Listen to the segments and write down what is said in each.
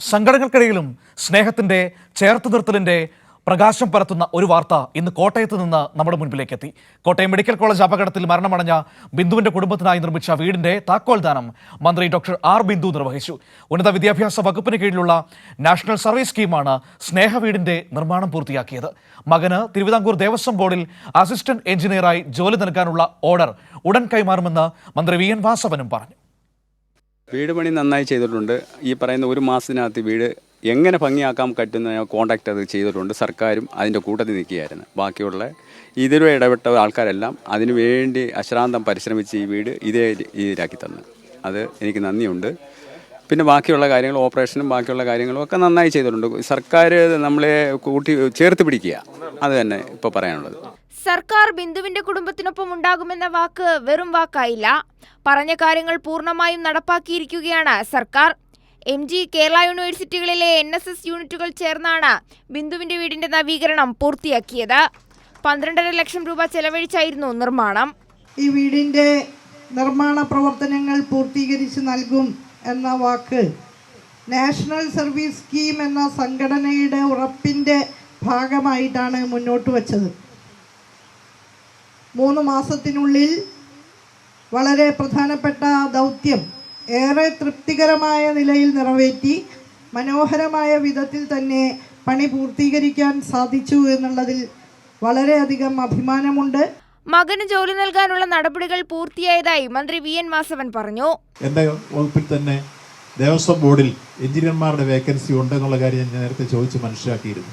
സങ്കടങ്ങൾക്കിടയിലും സ്നേഹത്തിന്റെ ചേർത്ത് നിർത്തലിന്റെ പ്രകാശം പരത്തുന്ന ഒരു വാർത്ത ഇന്ന് കോട്ടയത്ത് നിന്ന് നമ്മുടെ മുൻപിലേക്ക് എത്തി കോട്ടയം മെഡിക്കൽ കോളേജ് അപകടത്തിൽ മരണമടഞ്ഞ ബിന്ദുവിന്റെ കുടുംബത്തിനായി നിർമ്മിച്ച വീടിന്റെ താക്കോൽ ദാനം മന്ത്രി ഡോക്ടർ ആർ ബിന്ദു നിർവഹിച്ചു. ഉന്നത വിദ്യാഭ്യാസ വകുപ്പിന് കീഴിലുള്ള നാഷണൽ സർവീസ് സ്കീമാണ് സ്നേഹ വീടിന്റെ നിർമ്മാണം പൂർത്തിയാക്കിയത്. മകന് തിരുവിതാംകൂർ ദേവസ്വം ബോർഡിൽ അസിസ്റ്റന്റ് എഞ്ചിനീയറായി ജോലി നൽകാനുള്ള ഓർഡർ ഉടൻ കൈമാറുമെന്ന് മന്ത്രി വി എൻ വാസവനും പറഞ്ഞു. വീട് പണി നന്നായി ചെയ്തിട്ടുണ്ട്. ഈ പറയുന്ന ഒരു മാസത്തിനകത്ത് വീട് എങ്ങനെ ഭംഗിയാക്കാൻ പറ്റുന്ന കോണ്ടാക്ട് അത് ചെയ്തിട്ടുണ്ട്. സർക്കാരും അതിന്റെ കൂട്ടത്തിൽ നിൽക്കുകയായിരുന്നു. ബാക്കിയുള്ള ഇതിലും ഇടപെട്ട ആൾക്കാരെല്ലാം അതിനു വേണ്ടി അശ്രാന്തം പരിശ്രമിച്ച് ഈ വീട് ഇതേ രീതിയിലാക്കി തന്നു. അത് എനിക്ക് നന്ദിയുണ്ട്. പിന്നെ ബാക്കിയുള്ള കാര്യങ്ങൾ ഓപ്പറേഷനും ബാക്കിയുള്ള കാര്യങ്ങളും ഒക്കെ നന്നായി ചെയ്തിട്ടുണ്ട്. സർക്കാർ നമ്മളെ കൂട്ടി ചേർത്ത് പിടിക്കുക. അത് തന്നെ ഇപ്പോൾ പറയാനുള്ളത്. സർക്കാർ ബിന്ദുവിന്റെ കുടുംബത്തിനൊപ്പം ഉണ്ടാകുമെന്ന വാക്ക് വെറും വാക്കായില്ല. പറഞ്ഞ കാര്യങ്ങൾ പൂർണമായും നടപ്പാക്കിയിരിക്കുകയാണ് സർക്കാർ. എം ജി കേരള യൂണിവേഴ്സിറ്റികളിലെ എൻ എസ് എസ് യൂണിറ്റുകൾ ചേർന്നാണ് ബിന്ദുവിന്റെ വീടിന്റെ നവീകരണം പൂർത്തിയാക്കിയത്. പന്ത്രണ്ടര ലക്ഷം രൂപ ചെലവഴിച്ചായിരുന്നു നിർമ്മാണം. ഈ വീടിന്റെ നിർമ്മാണ പ്രവർത്തനങ്ങൾ പൂർത്തീകരിച്ച് നൽകും എന്ന വാക്ക് നാഷണൽ സർവീസ് സ്കീം എന്ന സംഘടനയുടെ ഉറപ്പിന്റെ ഭാഗമായിട്ടാണ് മുന്നോട്ട് വച്ചത്. മൂന്ന് മാസത്തിനുള്ളിൽ വളരെ പ്രധാനപ്പെട്ട ദൗത്യം ഏറെ തൃപ്തികരമായ നിലയിൽ നിറവേറ്റി മനോഹരമായ വിധത്തിൽ തന്നെ പണി പൂർത്തീകരിക്കാൻ സാധിച്ചു എന്നുള്ളതിൽ വളരെയധികം അഭിമാനമുണ്ട്. മകന് ജോലി നൽകാനുള്ള നടപടികൾ പൂർത്തിയായതായി മന്ത്രി വി എൻ വാസവൻ പറഞ്ഞു. എന്റെ വകുപ്പിൽ തന്നെ ദേവസ്വം ബോർഡിൽ എഞ്ചിനീയർമാരുടെ വേക്കൻസി ഉണ്ട് എന്നുള്ള കാര്യം ഞാൻ നേരത്തെ ചോദിച്ച് മനസ്സിലാക്കിയിരുന്നു.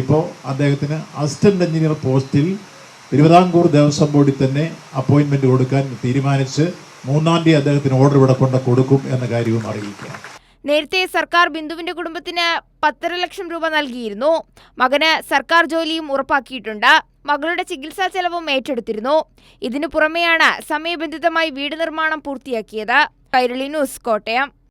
ഇപ്പോൾ അദ്ദേഹത്തിന് അസിസ്റ്റന്റ് എഞ്ചിനീയർ പോസ്റ്റിൽ തിരുവിതാംകൂർ ദേവസ്വം ബോർഡിൽ തന്നെ അപ്പോയിൻമെന്റ് കൊടുക്കാൻ തീരുമാനിച്ച് മൂന്നാം തീയതി അദ്ദേഹത്തിന് ഓർഡർ ഇവിടെ കൊണ്ട് കൊടുക്കും എന്ന കാര്യവും അറിയിക്കുക നേരത്തെ സർക്കാർ ബിന്ദുവിന്റെ കുടുംബത്തിന് പത്തര ലക്ഷം രൂപ നൽകിയിരുന്നു. മകന് സർക്കാർ ജോലിയും ഉറപ്പാക്കിയിട്ടുണ്ട്. മകളുടെ ചികിത്സാ ചെലവും ഏറ്റെടുത്തിരുന്നു. ഇതിനു പുറമെയാണ് സമയബന്ധിതമായി വീട് നിർമ്മാണം പൂർത്തിയാക്കിയത്. കൈരളി ന്യൂസ് കോട്ടയം.